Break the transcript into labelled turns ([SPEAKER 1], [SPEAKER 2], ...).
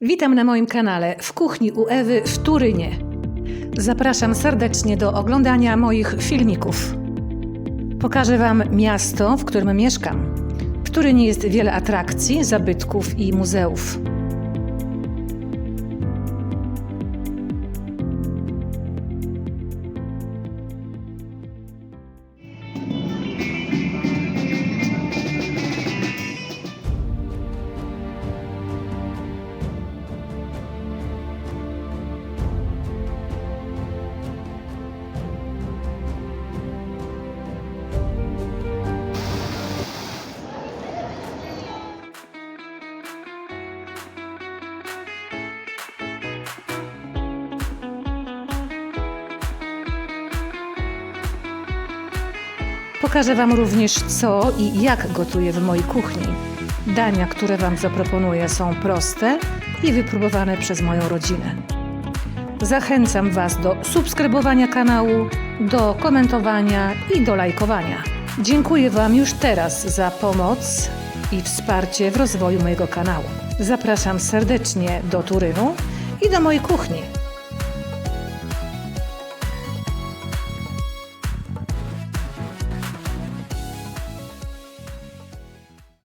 [SPEAKER 1] Witam na moim kanale w kuchni u Ewy w Turynie. Zapraszam serdecznie do oglądania moich filmików. Pokażę Wam miasto, w którym mieszkam. W Turynie jest wiele atrakcji, zabytków i muzeów. Pokażę Wam również co i jak gotuję w mojej kuchni. Dania, które Wam zaproponuję, są proste i wypróbowane przez moją rodzinę. Zachęcam Was do subskrybowania kanału, do komentowania i do lajkowania. Dziękuję Wam już teraz za pomoc i wsparcie w rozwoju mojego kanału. Zapraszam serdecznie do Turynu i do mojej kuchni.